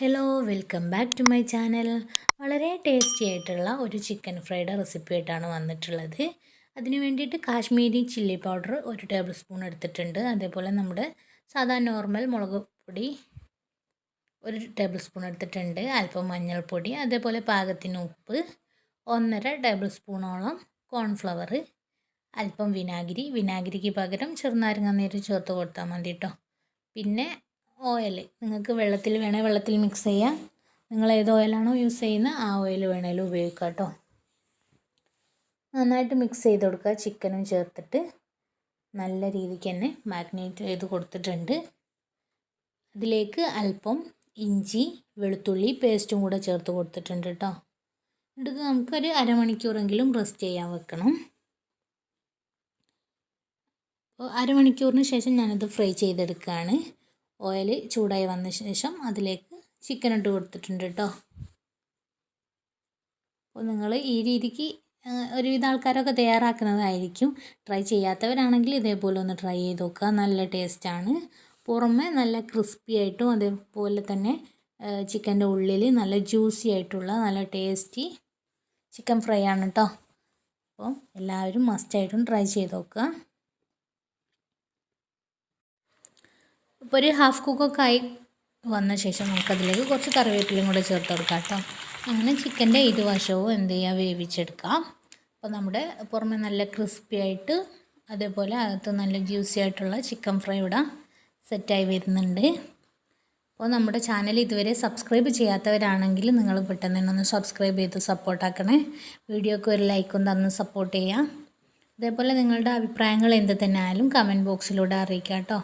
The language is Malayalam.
Hello welcome back to my channel വളരെ ടേസ്റ്റി ആയിട്ടുള്ള ഒരു ചിക്കൻ ഫ്രൈഡ് റെസിപ്പി ആയിട്ടാണ് വന്നിട്ടുള്ളത്. അതിന് വേണ്ടിയിട്ട് കാശ്മീരി ചില്ലി പൗഡർ ഒരു ടേബിൾ സ്പൂൺ എടുത്തിട്ടുണ്ട്. അതേപോലെ നമ്മുടെ സാധാ നോർമൽ മുളക് പൊടി ഒരു ടേബിൾ സ്പൂൺ എടുത്തിട്ടുണ്ട്. അല്പം മഞ്ഞൾപ്പൊടി അതേപോലെ പാകത്തിന് ഉപ്പ് ഒന്നര ടേബിൾ സ്പൂണോളം കോൺഫ്ലവർ അല്പം വിനാഗിരി. വിനാഗിരിക്ക് പകരം ചെറുനാരങ്ങ നീര് ചേർത്ത് കൊടുത്താൽ മതി കേട്ടോ പിന്നെ ഓയിൽ. നിങ്ങൾക്ക് വെള്ളത്തിൽ വേണേൽ വെള്ളത്തിൽ മിക്സ് ചെയ്യാം. നിങ്ങൾ ഏത് ഓയിലാണോ യൂസ് ചെയ്യുന്നത് ആ ഓയിൽ വേണേലും ഉപയോഗിക്കാം കേട്ടോ. നന്നായിട്ട് മിക്സ് ചെയ്ത് കൊടുക്കുക. ചിക്കനും ചേർത്തിട്ട് നല്ല രീതിക്ക് തന്നെ മാഗ്നേറ്റ് ചെയ്ത് കൊടുത്തിട്ടുണ്ട്. അതിലേക്ക് അല്പം ഇഞ്ചി വെളുത്തുള്ളി പേസ്റ്റും കൂടെ ചേർത്ത് കൊടുത്തിട്ടുണ്ട് കേട്ടോ. എന്നിട്ട് നമുക്കൊരു അരമണിക്കൂറെങ്കിലും റെസ്റ്റ് ചെയ്യാൻ വെക്കണം. അപ്പോൾ അരമണിക്കൂറിന് ശേഷം ഞാനത് ഫ്രൈ ചെയ്തെടുക്കുകയാണ്. ഓയിൽ ചൂടായി വന്ന ശേഷം അതിലേക്ക് ചിക്കൻ ഇട്ട് കൊടുത്തിട്ടുണ്ട് കേട്ടോ അപ്പോൾ നിങ്ങൾ ഈ രീതിക്ക് ഒരുവിധ ആൾക്കാരൊക്കെ തയ്യാറാക്കുന്നതായിരിക്കും. ട്രൈ ചെയ്യാത്തവരാണെങ്കിൽ ഇതേപോലെ ഒന്ന് ട്രൈ ചെയ്ത് നോക്കുക. നല്ല ടേസ്റ്റാണ് പുറമെ നല്ല ക്രിസ്പി ആയിട്ടും അതേപോലെ തന്നെ ചിക്കന്റെ ഉള്ളിൽ നല്ല ജ്യൂസി ആയിട്ടുള്ള നല്ല ടേസ്റ്റി ചിക്കൻ ഫ്രൈ ആണ് കേട്ടോ അപ്പോൾ എല്ലാവരും മസ്റ്റായിട്ടും ട്രൈ ചെയ്ത് നോക്കുക. ഇപ്പോൾ ഒരു ഹാഫ് കുക്കൊക്കെ ആയി വന്ന ശേഷം നമുക്കതിലേക്ക് കുറച്ച് കറിവേപ്പിലയും കൂടെ ചേർത്ത് കൊടുക്കാം കേട്ടോ. അങ്ങനെ ചിക്കന്റെ ഇരുവശവും എന്ത് ചെയ്യുക വേവിച്ചെടുക്കാം. അപ്പോൾ നമ്മുടെ പുറമെ നല്ല ക്രിസ്പി ആയിട്ട് അതേപോലെ അകത്ത് നല്ല ജ്യൂസി ആയിട്ടുള്ള ചിക്കൻ ഫ്രൈ ഇവിടെ സെറ്റായി വരുന്നുണ്ട്. അപ്പോൾ നമ്മുടെ ചാനൽ ഇതുവരെ സബ്സ്ക്രൈബ് ചെയ്യാത്തവരാണെങ്കിൽ നിങ്ങൾ പെട്ടെന്ന് തന്നെ ഒന്ന് സബ്സ്ക്രൈബ് ചെയ്ത് സപ്പോർട്ടാക്കണേ വീഡിയോക്ക് ഒരു ലൈക്കും തന്ന് സപ്പോർട്ട് ചെയ്യാം. അതേപോലെ നിങ്ങളുടെ അഭിപ്രായങ്ങൾ എന്ത് തന്നെ ആയാലും കമന്റ് ബോക്സിലൂടെ അറിയിക്കാം കേട്ടോ.